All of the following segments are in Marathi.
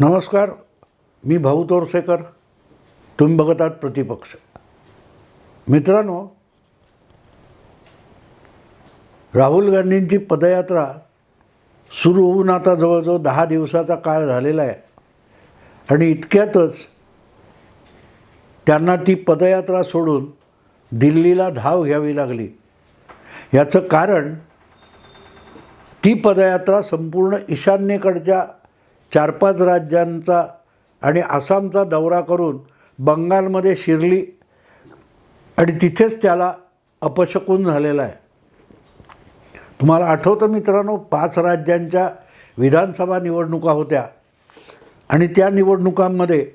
नमस्कार मी भाऊ तोरसेकर. तुम्ही बघत आहात प्रतिपक्ष. मित्रांनो राहुल गांधींची पदयात्रा सुरू होऊन आता जवळजवळ दहा दिवसाचा काळ झालेला आहे. आणि इतक्यातच त्यांना ती पदयात्रा सोडून दिल्लीला धाव घ्यावी लागली. याचं कारण ती पदयात्रा संपूर्ण ईशान्येकडच्या चार पाच राज्यांचा आणि आसामचा दौरा करून बंगालमध्ये शिरली आणि तिथेच त्याला अपशकून झालेला आहे. तुम्हाला आठवतं मित्रांनो पाच राज्यांच्या विधानसभा निवडणुका होत्या आणि त्या निवडणुकांमध्ये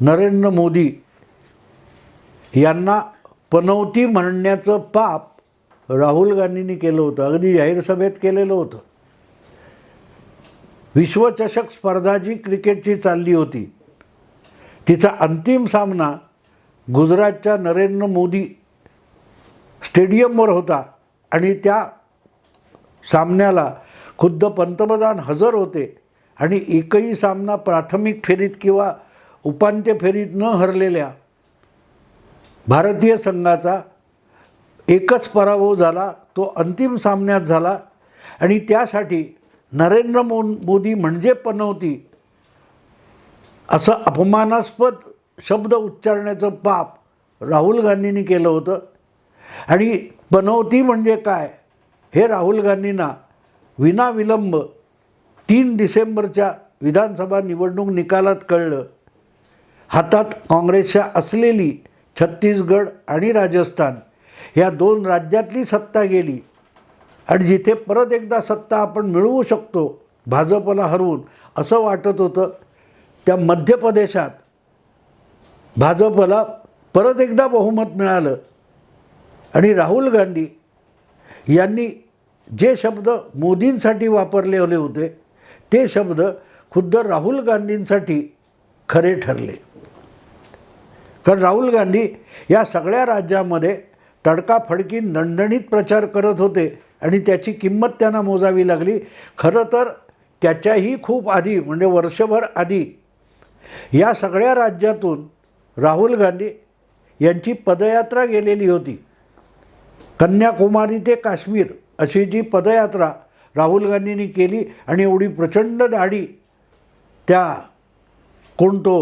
नरेंद्र मोदी यांना पनवती म्हणण्याचं पाप राहुल गांधींनी केलं होतं. अगदी जाहीर सभेत केलेलं होतं. विश्वचषक स्पर्धा जी क्रिकेटची चालली होती तिचा अंतिम सामना गुजरातच्या नरेंद्र मोदी स्टेडियमवर होता आणि त्या सामन्याला खुद्द पंतप्रधान हजर होते आणि एकही सामना प्राथमिक फेरीत किंवा उपांत्य फेरीत न हरलेल्या भारतीय संघाचा एकच पराभव झाला तो अंतिम सामन्यात झाला आणि त्यासाठी नरेंद्र मो मोदी म्हणजे पनवती असं अपमानास्पद शब्द उच्चारण्याचं पाप राहुल गांधींनी केलं होतं. आणि पनवती म्हणजे काय? हे राहुल गांधींना विनाविलंब तीन डिसेंबरच्या विधानसभा निवडणूक निकालात कळलं. हातात काँग्रेसच्या असलेली छत्तीसगड आणि राजस्थान या दोन राज्यातली सत्ता गेली. आणि जिथे परत एकदा सत्ता आपण मिळवू शकतो भाजपला हरवून असं वाटत होतं त्या मध्य प्रदेशात भाजपला परत एकदा बहुमत मिळालं. आणि राहुल गांधी यांनी जे शब्द मोदींसाठी वापरलेले होते ते शब्द खुद्द राहुल गांधींसाठी खरे ठरले. कारण राहुल गांधी या सगळ्या राज्यामध्ये तडकाफडकी नणनणीत प्रचार करत होते. आणि त्याची किंमत त्यांना मोजावी लागली. खरं तर त्याच्याही खूप आधी म्हणजे वर्षभर आधी या सगळ्या राज्यातून राहुल गांधी यांची पदयात्रा गेलेली होती. कन्याकुमारी ते काश्मीर अशी जी पदयात्रा राहुल गांधींनी केली आणि एवढी प्रचंड दाढी त्या कोण तो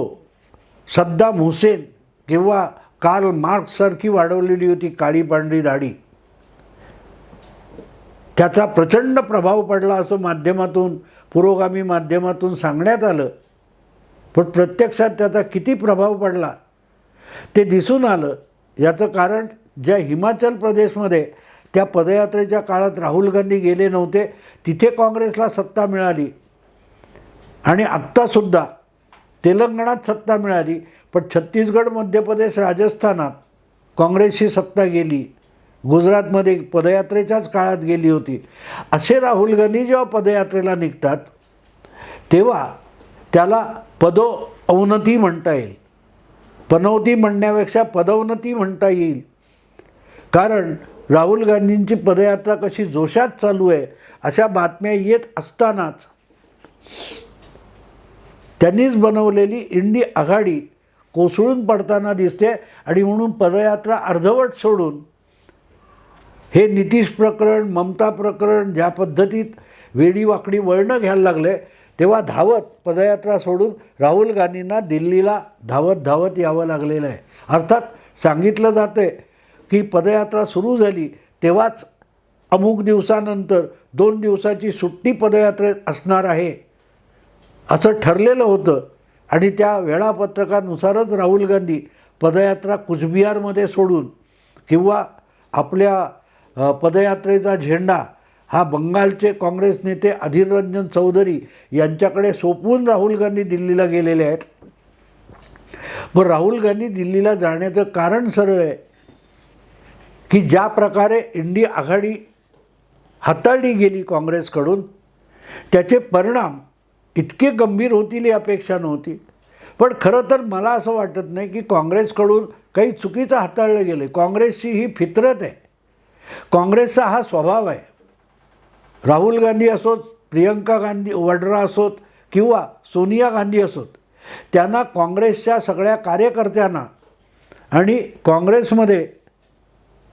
सद्दाम हुसेन किंवा कार्ल मार्क्ससारखी वाढवलेली होती काळी पांढरी दाढी. त्याचा प्रचंड प्रभाव पडला असं माध्यमातून पुरोगामी माध्यमातून सांगण्यात आलं. पण प्रत्यक्षात त्याचा किती प्रभाव पडला ते दिसून आलं. याचं कारण ज्या हिमाचल प्रदेशमध्ये त्या पदयात्रेच्या काळात राहुल गांधी गेले नव्हते तिथे काँग्रेसला सत्ता मिळाली. आणि आत्तासुद्धा तेलंगणात सत्ता मिळाली पण छत्तीसगड मध्य प्रदेश राजस्थानात काँग्रेसची सत्ता गेली. गुजरातमध्ये पदयात्रेच्याच काळात गेली होती. असे राहुल गांधी जेव्हा पदयात्रेला निघतात तेव्हा त्याला पदो अवनती म्हणता येईल. पनवती म्हणण्यापेक्षा पदोन्नती म्हणता येईल. कारण राहुल गांधींची पदयात्रा कशी जोशात चालू आहे अशा बातम्या येत असतानाच त्यांनीच बनवलेली इंडी आघाडी कोसळून पडताना दिसते आणि म्हणून पदयात्रा अर्धवट सोडून हे नितीश प्रकरण ममता प्रकरण ज्या पद्धतीत वेडीवाकडी वळणं घ्यायला लागले तेव्हा धावत पदयात्रा सोडून राहुल गांधींना दिल्लीला धावत धावत यावं लागलेलं आहे. अर्थात सांगितलं जाते की पदयात्रा सुरू झाली तेव्हाच अमुक दिवसानंतर दोन दिवसाची सुट्टी पदयात्रेत असणार आहे. असं ठरलेलं होतं आणि त्या वेळापत्रकानुसारच राहुल गांधी पदयात्रा कुचबिहारमध्ये सोडून किंवा आपल्या पदयात्रेचा झेंडा हा बंगालचे काँग्रेस नेते अधीर रंजन चौधरी यांच्याकडे सोपवून राहुल गांधी दिल्लीला गेलेले आहेत. मग राहुल गांधी दिल्लीला जाण्याचं कारण सरळ आहे की ज्या प्रकारे इंडी आघाडी हाताळली गेली काँग्रेसकडून त्याचे परिणाम इतके गंभीर होतील ही अपेक्षा नव्हती. पण खरं तर मला असं वाटत नाही की काँग्रेसकडून काही चुकीचं हाताळलं गेलं काँग्रेसची ही फितरत आहे. काँग्रेसचा हा स्वभाव आहे. राहुल गांधी असोत प्रियंका गांधी वड्रा असोत किंवा सोनिया गांधी असोत त्यांना काँग्रेसच्या सगळ्या कार्यकर्त्यांना आणि काँग्रेसमध्ये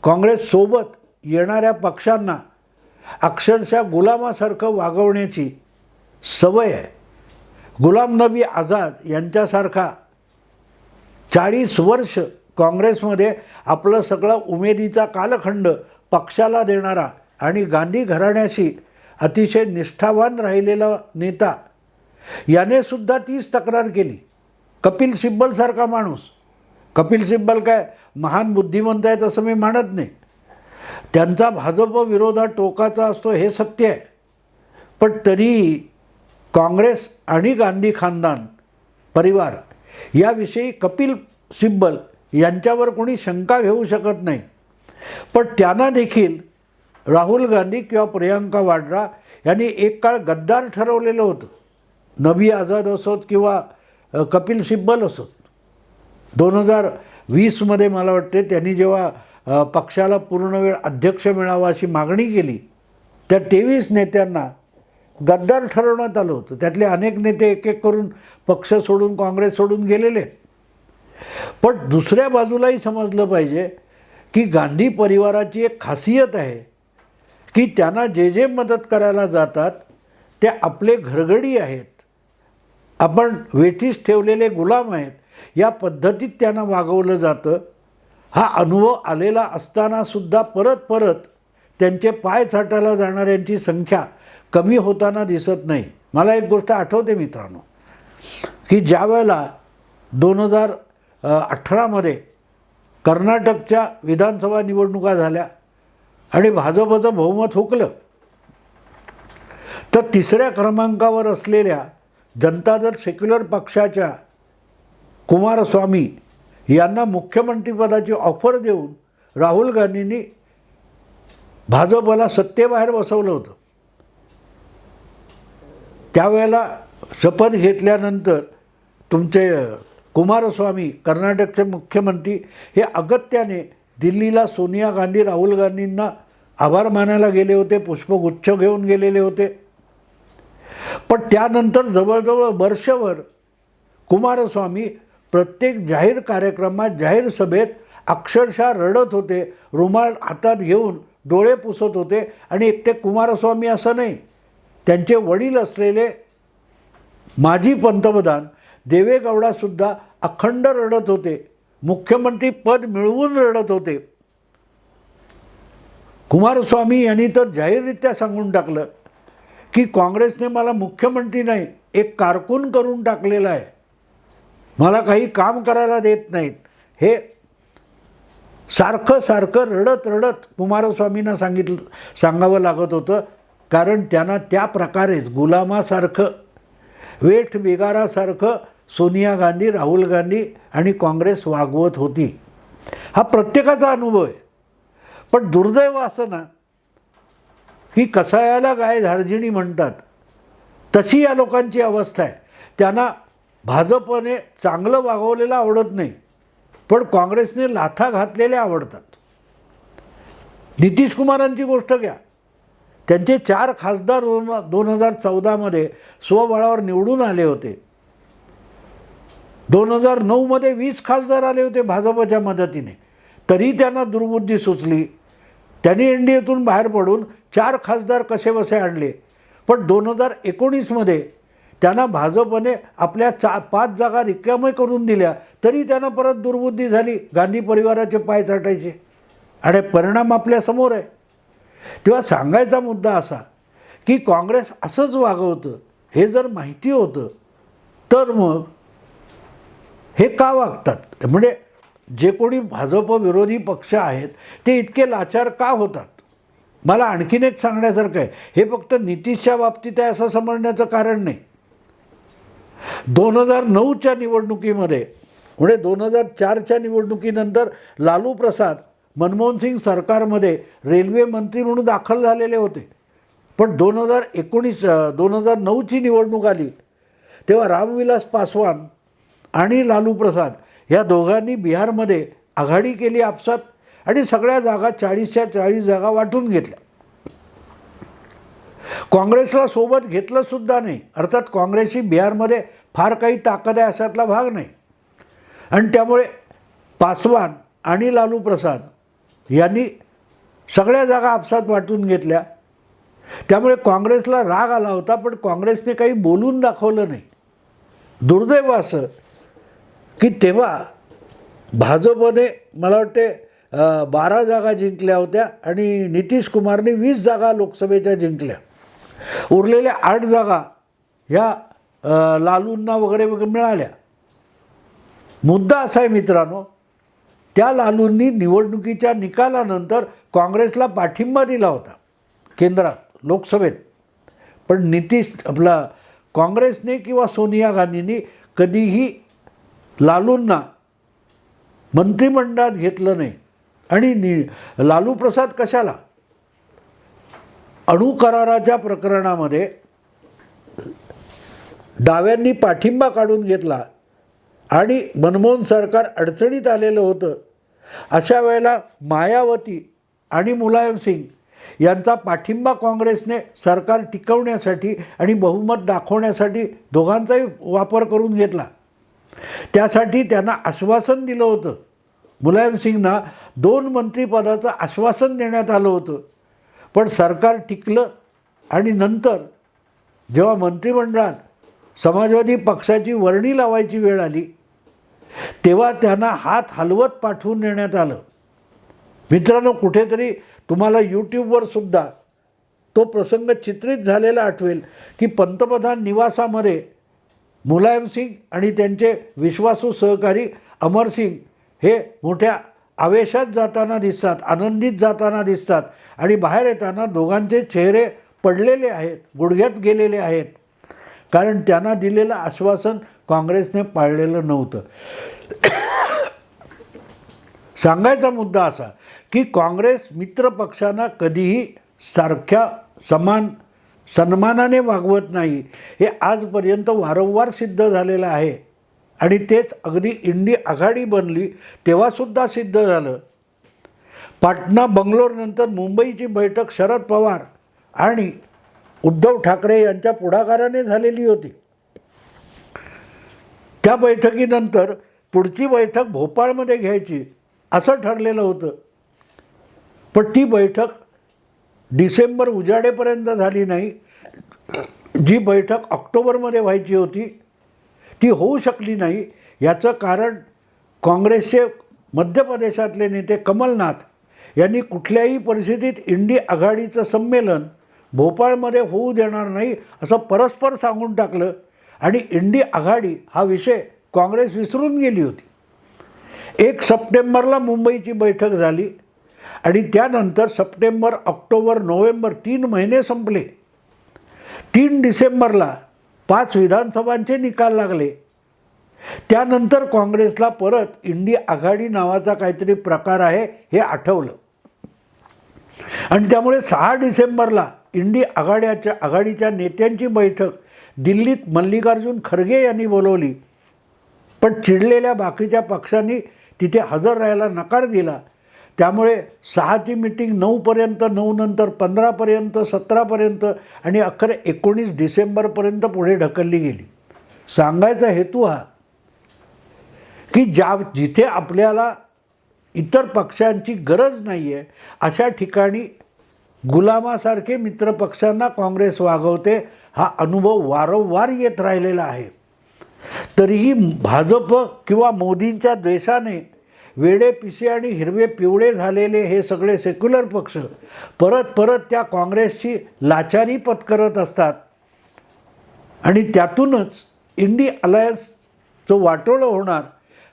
काँग्रेससोबत येणाऱ्या पक्षांना अक्षरशः गुलामासारखं वागवण्याची सवय आहे. गुलाम नबी आझाद यांच्यासारखा चाळीस वर्ष काँग्रेसमध्ये आपलं सगळं उमेदीचा कालखंड पक्षाला देणारा आणि गांधी घराण्याशी अतिशय निष्ठावान राहिलेला नेता याने सुद्धा तीच तक्रार केली. कपिल सिब्बलसारखा माणूस. कपिल सिब्बल काय महान बुद्धिमंत आहेत असं मी मानत नाही. त्यांचा भाजप विरोधात टोकाचा असतो हे सत्य आहे. पण तरीही काँग्रेस आणि गांधी खानदान परिवार याविषयी कपिल सिब्बल यांच्यावर कोणी शंका घेऊ शकत नाही. पण त्यांना देखील राहुल गांधी किंवा प्रियंका वाड्रा यांनी एक काळ गद्दार ठरवलेलं होतं. नबी आझाद असोत किंवा कपिल सिब्बल असोत. दोन हजार वीसमध्ये मला वाटते त्यांनी जेव्हा पक्षाला पूर्ण वेळ अध्यक्ष मिळावा अशी मागणी केली त्या तेवीस नेत्यांना गद्दार ठरवण्यात आलं होतं. त्यातले अनेक नेते एक एक करून पक्ष सोडून काँग्रेस सोडून गेलेले पण दुसऱ्या बाजूलाही समजलं पाहिजे की गांधी परिवाराची एक खासियत आहे की त्यांना जे जे मदत करायला जातात ते आपले घरगडी आहेत. आपण वेठीस ठेवलेले गुलाम आहेत. या पद्धतीत त्यांना वागवलं जातं. हा अनुभव आलेला असतानासुद्धा परत परत त्यांचे पाय छाटायला जाणाऱ्यांची संख्या कमी होताना दिसत नाही. मला एक गोष्ट आठवते मित्रांनो की ज्या वेळेला दोन हजार अठरामध्ये कर्नाटकच्या विधानसभा निवडणुका झाल्या आणि भाजपचं बहुमत हुकलं. तर तिसऱ्या क्रमांकावर असलेल्या जनता दल सेक्युलर पक्षाच्या कुमारस्वामी यांना मुख्यमंत्रीपदाची ऑफर देऊन राहुल गांधींनी भाजपला सत्तेबाहेर बसवलं होतं. त्यावेळेला शपथ घेतल्यानंतर तुमचे कुमारस्वामी कर्नाटकचे मुख्यमंत्री हे अगत्याने दिल्लीला सोनिया गांधी राहुल गांधींना आभार मानायला गेले होते पुष्पगुच्छ घेऊन गेलेले होते. पण त्यानंतर जवळजवळ वर्षभर कुमारस्वामी प्रत्येक जाहीर कार्यक्रमात जाहीर सभेत अक्षरशः रडत होते रुमाल हातात घेऊन डोळे पुसत होते आणि एकटे कुमारस्वामी असं नाही. त्यांचे वडील असलेले माजी पंतप्रधान देवेगौडासुद्धा अखंड रडत होते. मुख्यमंत्री पद मिळवून रडत होते. कुमारस्वामी यांनी तर जाहीररित्या सांगून टाकलं की काँग्रेसने मला मुख्यमंत्री नाही एक कारकून करून टाकलेला आहे. मला काही काम करायला देत नाहीत. हे सारखं सारखं रडत रडत कुमारस्वामींना सांगितलं सांगावं लागत होतं. कारण त्यांना त्या प्रकारेच गुलामासारखं वेठ बिगारासारखं सोनिया गांधी राहुल गांधी आणि काँग्रेस वागवत होती. हा प्रत्येकाचा अनुभव आहे. पण दुर्दैव असं ना की कसायाला गाय धार्जिणी म्हणतात तशी या लोकांची अवस्था आहे. त्यांना भाजपने चांगलं वागवलेलं आवडत नाही पण काँग्रेसने लाथा घातलेल्या आवडतात. नितीश कुमारांची गोष्ट घ्या. त्यांचे चार खासदार दोन दोन हजार चौदामध्ये स्वबळावर निवडून आले होते. दोन हजार नऊमध्ये वीस खासदार आले होते भाजपच्या मदतीने. तरी त्यांना दुर्बुद्धी सुचली. त्यांनी एन डी एतून बाहेर पडून चार खासदार कसे बसे आणले? पण दोन हजार एकोणीसमध्ये त्यांना भाजपने आपल्या चा पाच जागा रिकामे करून दिल्या. तरी त्यांना परत दुर्बुद्धी झाली. गांधी परिवाराचे पाय चाटायचे. आणि परिणाम आपल्यासमोर आहे. तेव्हा सांगायचा मुद्दा असा की काँग्रेस असंच वागवतं. हे जर माहिती होतं तर मग हे का वागतात? म्हणजे जे कोणी भाजप विरोधी पक्ष आहेत ते इतके लाचार का होतात? मला आणखीन एक सांगण्यासारखं आहे. हे फक्त नितीशच्या बाबतीत आहे असं समजण्याचं कारण नाही. दोन हजार नऊच्या निवडणुकीमध्ये म्हणजे दोन हजार चारच्या निवडणुकीनंतर लालू प्रसाद मनमोहन सिंग सरकारमध्ये रेल्वे मंत्री म्हणून दाखल झालेले होते. पण दोन हजार एकोणीस दोन हजार नऊची निवडणूक आली. तेव्हा रामविलास पासवान आणि लालू प्रसाद या दोघांनी बिहारमध्ये आघाडी केली आपसात आणि सगळ्या जागा चाळीसच्या चाळीस जागा वाटून घेतल्या. काँग्रेसला सोबत घेतलं सुद्धा नाही. अर्थात काँग्रेसची बिहारमध्ये फार काही ताकद आहे अशातला भाग नाही. आणि त्यामुळे पासवान आणि लालू प्रसाद यांनी सगळ्या जागा आपसात वाटून घेतल्या. त्यामुळे काँग्रेसला राग आला होता पण काँग्रेसने काही बोलून दाखवलं नाही. दुर्दैव असं की तेव्हा भाजपने मला वाटते बारा जागा जिंकल्या होत्या आणि नितीश कुमारने वीस जागा लोकसभेच्या जिंकल्या. उरलेल्या आठ जागा ह्या लालूंना वगैरे वगैरे मिळाल्या. मुद्दा असा आहे मित्रांनो त्या लालूंनी निवडणुकीच्या निकालानंतर काँग्रेसला पाठिंबा दिला होता केंद्रात लोकसभेत. पण नितीश आपला काँग्रेसने किंवा सोनिया गांधींनी कधीही लालूंना मंत्रिमंडळात घेतलं नाही. आणि नि लालू प्रसाद कशाला? अणु कराराच्या प्रकरणामध्ये डाव्यांनी पाठिंबा काढून घेतला आणि मनमोहन सरकार अडचणीत आलेलं होतं. अशा वेळेला मायावती आणि मुलायम सिंग यांचा पाठिंबा काँग्रेसने सरकार टिकवण्यासाठी आणि बहुमत दाखवण्यासाठी दोघांचाही वापर करून घेतला. त्यासाठी त्यांना आश्वासन दिलं होतं. मुलायमसिंगना दोन मंत्रिपदाचं आश्वासन देण्यात आलं होतं. पण सरकार टिकलं आणि नंतर जेव्हा मंत्रिमंडळात समाजवादी पक्षाची वर्णी लावायची वेळ आली तेव्हा त्यांना हात हलवत पाठवून देण्यात आलं. मित्रांनो कुठेतरी तुम्हाला यूट्यूबवर सुद्धा तो प्रसंग चित्रित झालेला आठवेल की पंतप्रधान निवासामध्ये मुलायम सिंग आणि त्यांचे विश्वासू सहकारी अमरसिंग हे मोठ्या आवेशात जाताना दिसतात आनंदित जाताना दिसतात आणि बाहेर येताना दोघांचे चेहरे पडलेले आहेत गुडघ्यात गेलेले आहेत. कारण त्यांना दिलेलं आश्वासन काँग्रेसने पाळलेलं नव्हतं. सांगायचा मुद्दा असा की काँग्रेस मित्र पक्षांना कधीही सारख्या समान सन्मानाने वागवत नाही. हे आजपर्यंत वारंवार सिद्ध झालेलं आहे. आणि तेच अगदी इंडी आघाडी बनली तेव्हासुद्धा सिद्ध झालं. पाटणा बंगलोरनंतर मुंबईची बैठक शरद पवार आणि उद्धव ठाकरे यांच्या पुढाकाराने झालेली होती. त्या बैठकीनंतर पुढची बैठक भोपाळमध्ये घ्यायची असं ठरलेलं होतं. पण ती बैठक डिसेंबर उजाडेपर्यंत झाली नाही. जी बैठक ऑक्टोबरमध्ये व्हायची होती ती होऊ शकली नाही. याचं कारण काँग्रेसचे मध्य प्रदेशातले नेते कमलनाथ यांनी कुठल्याही परिस्थितीत इंडी आघाडीचं संमेलन भोपाळमध्ये होऊ देणार नाही असं परस्पर सांगून टाकलं आणि इंडी आघाडी हा विषय काँग्रेस विसरून गेली होती. एक सप्टेंबरला मुंबईची बैठक झाली. आणि त्यानंतर सप्टेंबर ऑक्टोबर नोव्हेंबर तीन महिने संपले. तीन डिसेंबरला पाच विधानसभांचे निकाल लागले. त्यानंतर काँग्रेसला परत इंडी आघाडी नावाचा काहीतरी प्रकार आहे हे आठवलं. आणि त्यामुळे सहा डिसेंबरला इंडी आघाड्याच्या आघाडीच्या नेत्यांची बैठक दिल्लीत मल्लिकार्जुन खरगे यांनी बोलवली. पण चिडलेल्या बाकीच्या पक्षांनी तिथे हजर राहायला नकार दिला. त्यामुळे सहाची मिटिंग नऊपर्यंत नऊ नंतर पंधरापर्यंत सतरापर्यंत आणि अखेर एकोणीस डिसेंबरपर्यंत पुढे ढकलली गेली. सांगायचा हेतू हा की ज्या जिथे आपल्याला इतर पक्षांची गरज नाही आहे अशा ठिकाणी गुलामासारखे मित्रपक्षांना काँग्रेस वागवते हा अनुभव वारंवार येत राहिलेला आहे. तरीही भाजप किंवा मोदींच्या द्वेषाने वेडे पिसे आणि हिरवे पिवळे झालेले हे सगळे सेक्युलर पक्ष परत परत त्या काँग्रेसची लाचारी पत्करत असतात. आणि त्यातूनच इंडी अलायन्सचं वाटोळं होणार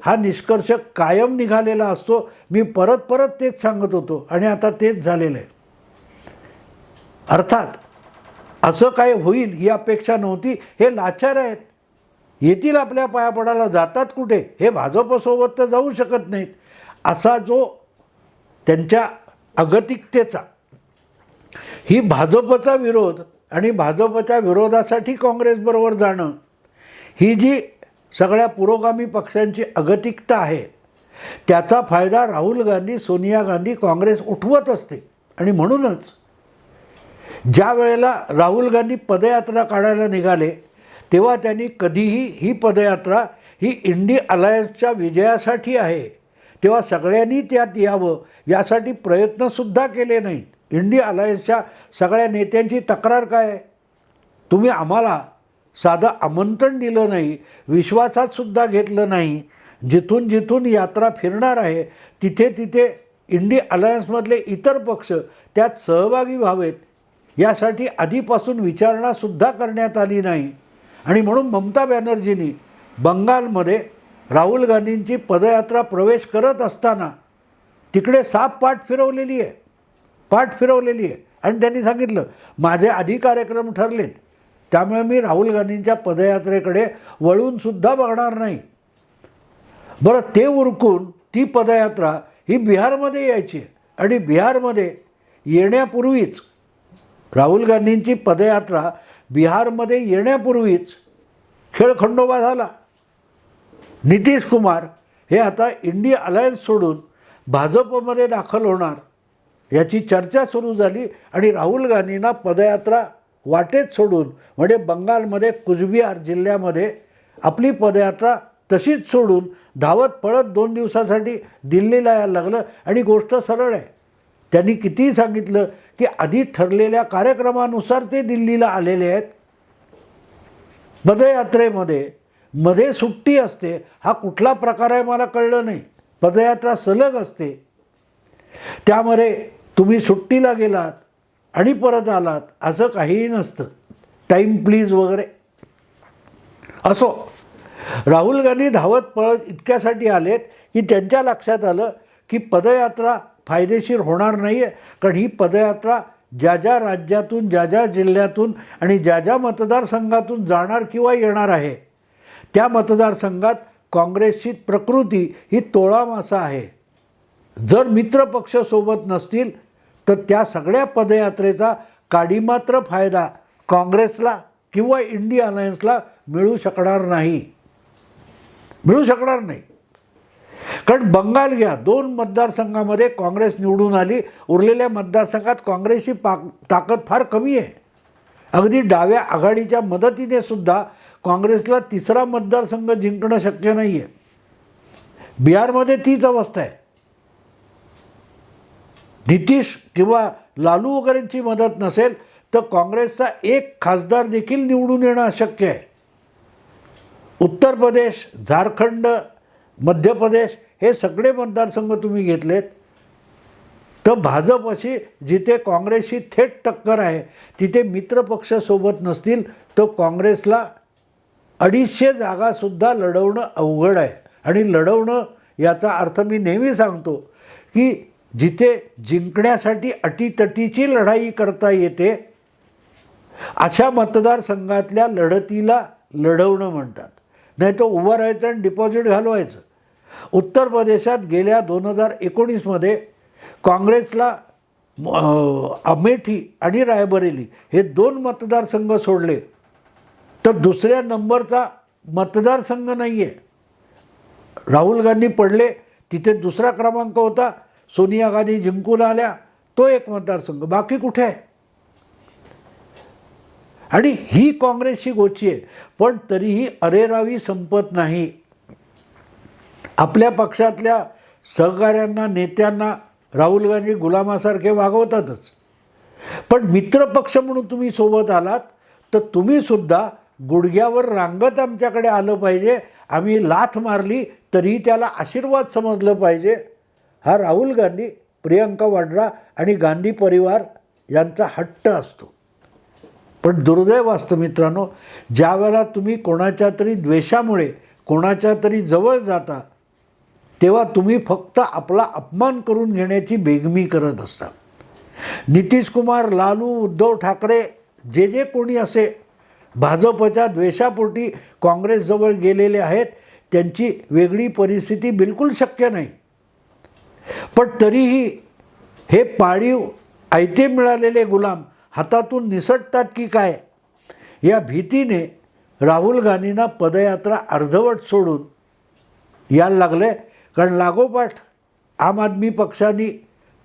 हा निष्कर्ष कायम निघालेला असतो. मी परत परत तेच सांगत होतो आणि आता तेच झालेलं आहे. अर्थात असं काय होईल ही अपेक्षा नव्हती. हे लाचार आहेत. येतील आपल्या पायापडाला जातात कुठे? हे भाजपसोबत तर जाऊ शकत नाहीत. असा जो त्यांच्या अगतिकतेचा ही भाजपचा विरोध आणि भाजपच्या विरोधासाठी काँग्रेसबरोबर जाणं ही जी सगळ्या पुरोगामी पक्षांची अगतिकता आहे त्याचा फायदा राहुल गांधी सोनिया गांधी काँग्रेस उठवत असते. आणि म्हणूनच ज्या वेळेला राहुल गांधी पदयात्रा काढायला निघाले तेव्हा त्यांनी कधीही ही पदयात्रा ही इंडी अलायन्सच्या विजयासाठी आहे. तेव्हा सगळ्यांनी त्यात यावं यासाठी प्रयत्नसुद्धा केले नाहीत. इंडी अलायन्सच्या सगळ्या नेत्यांची तक्रार काय तुम्ही आम्हाला साधं आमंत्रण दिलं नाही विश्वासातसुद्धा घेतलं नाही. जिथून जिथून यात्रा फिरणार आहे तिथे तिथे इंडी अलायन्समधले इतर पक्ष त्यात सहभागी व्हावेत. यासाठी आधीपासून विचारणासुद्धा करण्यात आली नाही. आणि म्हणून ममता बॅनर्जींनी बंगालमध्ये राहुल गांधींची पदयात्रा प्रवेश करत असताना तिकडे साप पाठ फिरवलेली आहे. पाठ फिरवलेली आहे. आणि त्यांनी सांगितलं माझे आधी कार्यक्रम ठरलेत. त्यामुळे मी राहुल गांधींच्या पदयात्रेकडे वळूनसुद्धा बघणार नाही. बरं ते उरकून ती पदयात्रा ही बिहारमध्ये यायची आहे. आणि बिहारमध्ये येण्यापूर्वीच राहुल गांधींची पदयात्रा बिहारमध्ये येण्यापूर्वीच खेळखंडोबा झाला. नितीश कुमार हे आता इंडिया अलायन्स सोडून भाजपमध्ये दाखल होणार याची चर्चा सुरू झाली आणि राहुल गांधींना पदयात्रा वाटेत सोडून म्हणजे बंगालमध्ये कुचबिहार जिल्ह्यामध्ये आपली पदयात्रा तशीच सोडून धावत पळत दोन दिवसासाठी दिल्लीला यायला लागलं. आणि गोष्ट सरळ आहे. त्यांनी कितीही सांगितलं की आधी ठरलेल्या कार्यक्रमानुसार ते दिल्लीला आलेले आहेत. पदयात्रेमध्ये मध्ये सुट्टी असते. हा कुठला प्रकार आहे मला कळलं नाही. पदयात्रा सलग असते. त्यामध्ये तुम्ही सुट्टीला गेलात आणि परत आलात असं काहीही नसतं. टाईम प्लीज वगैरे. असो राहुल गांधी धावत पळत इतक्यासाठी आलेत की त्यांच्या लक्षात आलं की पदयात्रा फायदेशीर होणार नाही आहे कारण ही पदयात्रा ज्या ज्या राज्यातून ज्या ज्या जिल्ह्यातून आणि ज्या ज्या मतदारसंघातून जाणार किंवा येणार आहे त्या मतदारसंघात काँग्रेसची प्रकृती ही तोळामासा आहे. जर मित्रपक्ष सोबत नसतील तर त्या सगळ्या पदयात्रेचा काडीमात्र फायदा काँग्रेसला किंवा इंडिया अलायन्सला मिळू शकणार नाही. मिळू शकणार नाही. कारण बंगाल घ्या. दोन मतदारसंघामध्ये काँग्रेस निवडून आली. उरलेल्या मतदारसंघात काँग्रेसची पा ताकद फार कमी आहे. अगदी डाव्या आघाडीच्या मदतीने सुद्धा काँग्रेसला तिसरा मतदारसंघ जिंकणं शक्य नाही आहे बिहारमध्ये तीच अवस्था आहे. नितीश किंवा लालू वगैरेंची मदत नसेल तर काँग्रेसचा एक खासदार देखील निवडून येणं अशक्य आहे. उत्तर प्रदेश झारखंड मध्य प्रदेश हे सगळे मतदारसंघ तुम्ही घेतलेत. तर भाजप अशी जिथे काँग्रेसशी थेट टक्कर आहे तिथे मित्रपक्ष सोबत नसतील तर काँग्रेसला अडीचशे जागासुद्धा लढवणं अवघड आहे. आणि लढवणं याचा अर्थ मी नेहमी सांगतो की जिथे जिंकण्यासाठी अटीतटीची लढाई करता येते अशा मतदारसंघातल्या लढतीला लढवणं म्हणतात. नाही तर उभं राहायचं आणि डिपॉझिट घालवायचं. उत्तर प्रदेशात गेल्या दोन हजार एकोणीसमध्ये काँग्रेसला अमेठी आणि रायबरेली हे दोन मतदारसंघ सोडले. तर दुसऱ्या नंबरचा मतदारसंघ नाही आहे राहुल गांधी पडले तिथे दुसरा क्रमांक होता. सोनिया गांधी जिंकून आल्या तो एक मतदारसंघ. बाकी कुठे आहे? आणि ही काँग्रेसची गोची आहे. पण तरीही अरेरावी संपत नाही. आपल्या पक्षातल्या सहकाऱ्यांना नेत्यांना राहुल गांधी गुलामासारखे वागवतातच. पण मित्रपक्ष म्हणून तुम्ही सोबत आलात तर तुम्हीसुद्धा गुडघ्यावर रांगत आमच्याकडे आलं पाहिजे. आम्ही लाथ मारली तरीही त्याला आशीर्वाद समजलं पाहिजे. हा राहुल गांधी प्रियंका वाड्रा आणि गांधी परिवार यांचा हट्ट असतो. पण दुर्दैव असतं मित्रांनो ज्या वेळेला तुम्ही कोणाच्या तरी द्वेषामुळे कोणाच्या तरी जवळ जाता तेव्हा तुम्ही फक्त आपला अपमान करून घेण्याची बेगमी करत असता नितीश कुमार लालू उद्धव ठाकरे जे जे कोणी असे भाजपच्या द्वेषापोटी काँग्रेसजवळ गेलेले आहेत त्यांची वेगळी परिस्थिती बिलकुल शक्य नाही. पण तरीही हे पाळीव आयते मिळालेले गुलाम हातातून निसटतात की काय? या भीतीने राहुल गांधींना पदयात्रा अर्धवट सोडून यायला लागले. कारण लागोपाठ आम आदमी पक्षाने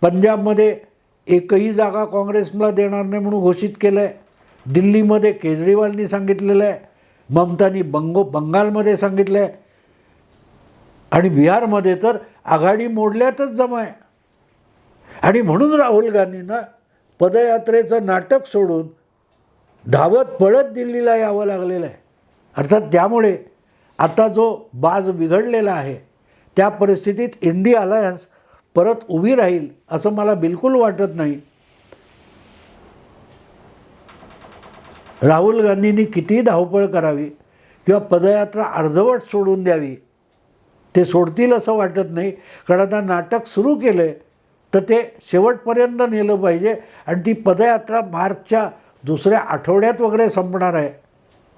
पंजाबमध्ये एकही जागा काँग्रेसला देणार नाही म्हणून घोषित केलं आहे दिल्लीमध्ये केजरीवालनी सांगितलेलं आहे. ममतानी बंगो बंगालमध्ये सांगितलं आहे आणि बिहारमध्ये तर आघाडी मोडल्यातच जमा आहे आणि म्हणून राहुल गांधींना पदयात्रेचं नाटक सोडून धावत पळत दिल्लीला यावं लागलेलं आहे. अर्थात त्यामुळे आता जो बाज बिघडलेला आहे त्या परिस्थितीत इंडी अलायन्स परत उभी राहील असं मला बिलकुल वाटत नाही. राहुल गांधींनी कितीही धावपळ करावी किंवा पदयात्रा अर्धवट सोडून द्यावी ते सोडतील असं वाटत नाही. कारण आता नाटक सुरू केलं आहे तर ते शेवटपर्यंत नेलं पाहिजे आणि ती पदयात्रा मार्चच्या दुसऱ्या आठवड्यात वगैरे संपणार आहे.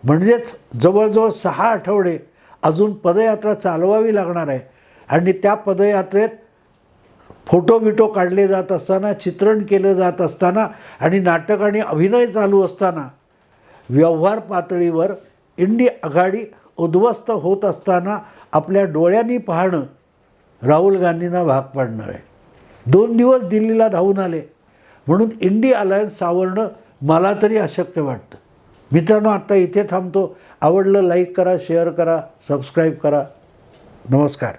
म्हणजेच जवळजवळ सहा आठवडे अजून पदयात्रा चालवावी लागणार आहे. आणि त्या पदयात्रेत फोटो बिटो काढले जात असताना चित्रण केलं जात असताना आणि नाटक आणि अभिनय चालू असताना व्यवहार पातळीवर इंडी आघाडी उद्ध्वस्त होत असताना आपल्या डोळ्यांनी पाहणं राहुल गांधींना भाग पाडणार आहे. दोन दिवस दिल्लीला धावून आले म्हणून इंडी अलायन्स सावरणं मला तरी अशक्य वाटतं. मित्रांनो आत्ता इथे थांबतो. आवडलं लाईक करा शेअर करा सबस्क्राईब करा. नमस्कार.